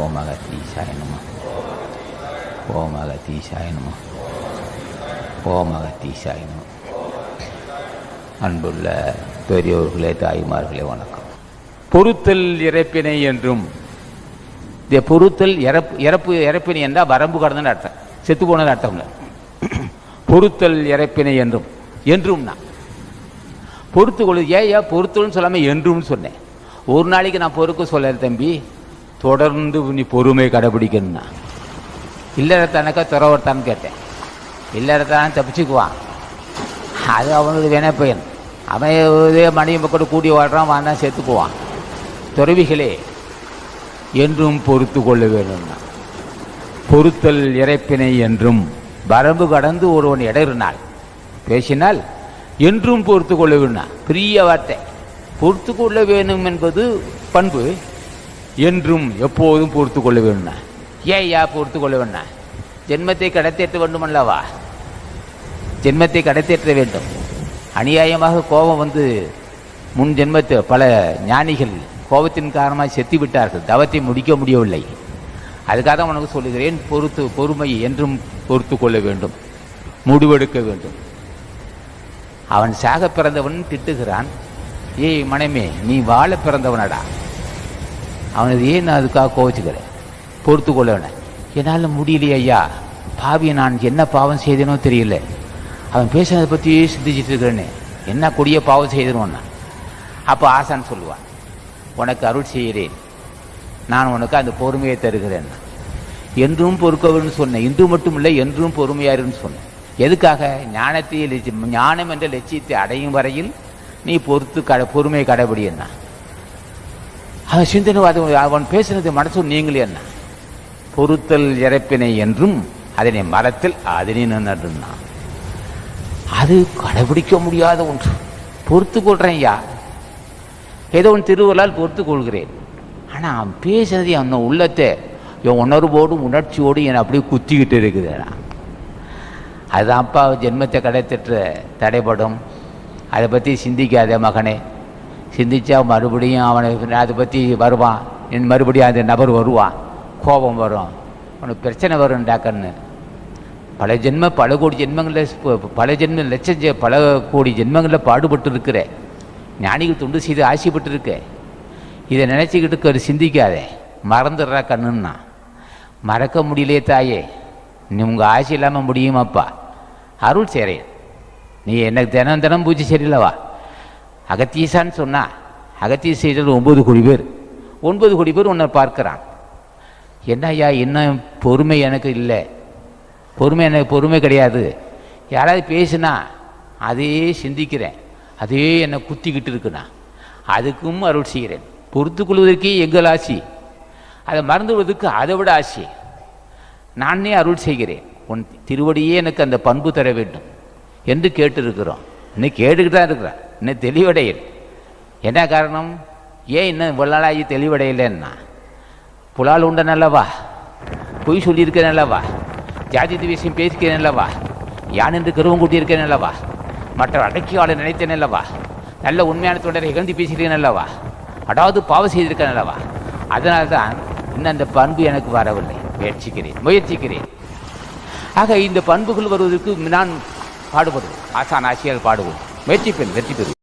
ஓம் அகத்தீசாய நம ஓம் அகத்தீசாய நம ஓம் அகத்தீசாய நம அன்புள்ள பெரியோர்களே தாய்மார்களே வணக்கம். பொறுத்தல் இறப்பினை என்றும் இந்த பொறுத்தல் இறப்பு இறப்பு இறப்பினை என்றால் வரம்பு கடந்த அர்த்தம். செத்து போனது அர்த்தம் இல்லை. பொறுத்தல் இறப்பினை என்றும் என்றும்னா பொறுத்து கொள்ளு ஏயா பொறுத்தல்னு சொல்லாமல் என்றும்னு சொன்னேன். ஒரு நாளைக்கு நான் பொறுக்க சொல்லல தம்பி. தொடர்ந்து நீ பொறுமை கடைபிடிக்கணும்னா. இல்லறத்தானக்கா துறவர்த்தான்னு கேட்டேன். இல்லறத்தான் தப்பிச்சுக்குவான். அது அவனுக்கு வேணா பையன் அவன் இதே மணியை கூட கூடி வாழ்றான் வானா சேர்த்துக்குவான். துறவிகளே என்றும் பொறுத்து கொள்ள வேணும்னா. பொறுத்தல் இறைப்பினை என்றும் வரம்பு கடந்து ஒருவன் இடறினாள் பேசினால் என்றும் பொறுத்து கொள்ள வேணும் பெரிய வார்த்தை. பொறுத்து கொள்ள வேணும் என்பது பண்பு. என்றும் எப்போதும் பொறுத்து கொள்ள வேண்டும் ஏன் யா பொறுத்து கொள்ள வேண்டும் ஜென்மத்தை கடத்தேற்ற வேண்டுமல்லவா? ஜென்மத்தை கடத்தேற்ற வேண்டும். அநியாயமாக கோபம் வந்து முன் ஜென்மத்து பல ஞானிகள் கோபத்தின் காரணமாக செத்து விட்டார்கள் தவத்தை முடிக்க முடியவில்லை. அதுக்காக தான் உனக்கு சொல்லுகிறேன் பொறுத்து பொறுமை என்றும் பொறுத்து கொள்ள வேண்டும். முடிவெடுக்க வேண்டும். அவன் சாக பிறந்தவன் திட்டுகிறான். ஏய் மனைமே நீ வாழ பிறந்தவனடா. அவனது ஏன் நான் அதுக்காக கோவிச்சுக்கிறேன்? பொறுத்து கொள்ள என்னால் முடியலையே ஐயா. பாவி நான் என்ன பாவம் செய்தேனோ தெரியல. அவன் பேசுனதை பற்றியே சிந்திச்சிட்டு இருக்கிறேன்னு என்ன கொடிய பாவம் செய்தனோன்னா அப்போ ஆசான் சொல்லுவான் உனக்கு அருள் செய்கிறேன். நான் உனக்கு அந்த பொறுமையை தருகிறேன். என்றும் பொறுக்கவர்னு சொன்னேன். இன்று மட்டும் இல்லை என்றும் பொறுமையாருன்னு சொன்னேன். எதுக்காக? ஞானத்தை லட்சியம் ஞானம் என்ற லட்சியத்தை அடையும் வரையில் நீ பொறுத்து கட பொறுமையை கடைபிடினா அவன் சிந்தனை அது அவன் பேசினது மனசு நீங்களே என்ன? பொறுத்தல் இறப்பினை என்றும் அதனை மரத்தில் அதனை நின்றுனா அது கடைபிடிக்க முடியாத ஒன்று. பொறுத்து கொள்கிறேன் ஐயா. ஏதோ உன் திருவள்ளால் பொறுத்து கொள்கிறேன். ஆனால் அவன் பேசுறது அவன் உள்ளத்தை என் உணர்வோடும் உணர்ச்சியோடும் என்னை அப்படியே குத்திக்கிட்டு இருக்குதுடா. அதுதான் அப்பா ஜென்மத்தை கடைத்தற்ற தடைப்படும் அதை பற்றி சிந்திக்காதே மகனே. சிந்திச்சா மறுபடியும் அவனை அதை பற்றி வருவான். என் மறுபடியும் அந்த நபர் வருவான். கோபம் வரும். உனக்கு பிரச்சனை வரும் டாக்கன்னு பல ஜென்ம பல கோடி ஜென்மங்களில் பல ஜென்ம லட்சம் பல கோடி ஜென்மங்களில் பாடுபட்டு இருக்கிற ஞானிகள் தொண்டு செய்து ஆசைப்பட்டு இருக்க இதை நினச்சிக்கிட்டு ஒரு சிந்திக்காதே. மறந்துடுறா கண்ணுன்னா. மறக்க முடியலையே தாயே. நீ உங்கள் ஆசை இல்லாமல் முடியுமாப்பா? அருள் செய்கிறேன் நீ எனக்கு தினம் தினம் பூஜை சரியில்லவா அகத்தீசான்னு சொன்னால் அகத்தீசர்கள் ஒன்பது கோடி பேர். ஒன்பது கோடி பேர் உன்னை பார்க்குறான். என்ன ஐயா இன்னும் பொறுமை எனக்கு இல்லை. பொறுமை எனக்கு பொறுமை கிடையாது. யாராவது பேசுனா அதே சிந்திக்கிறேன். அதே என்னை குத்திக்கிட்டு இருக்குண்ணா அதுக்கும் அருள் செய்கிறேன். பொறுத்து கொள்வதற்கே எங்கள் ஆசி. அதை மறந்துவிடுவதற்கு அதை விட ஆசி. நானே அருள் செய்கிறேன். உன் திருவடியே எனக்கு அந்த பண்பு தர வேண்டும். என்று கேட்டிருக்கிறோம். இன்னும் கேட்டுக்கிட்டு தான் இருக்கிறேன் இன்னும் தெளிவடையல். என்ன காரணம்? ஏன் இன்னும் இவ்வளோ நாளாகி தெளிவடையலைன்னா? புலால் உண்ட நல்லவா பொய் சொல்லியிருக்கேன் அல்லவா ஜாதி விஷயம் பேசிக்கிறேன் அல்லவா யான் என்று கருவம் கூட்டியிருக்கேன் அல்லவா மற்ற அடக்கியாளர் நினைத்தேன் அல்லவா நல்ல உண்மையான தொண்டரை இகழ்ந்து பேசுகிறேன் அல்லவா அதாவது பாவம் செய்திருக்கேன் அல்லவா அதனால தான் இன்னும் அந்த பண்பு எனக்கு வரவில்லை. முயற்சிக்கிறேன் முயற்சிக்கிறேன். ஆக இந்த பண்புகள் வருவதற்கு நான் பாடுபடுவோம் ஆசான் ஆசியால் பாடுவோம். முயற்சிப்பேன் வெற்றி பெறுவேன்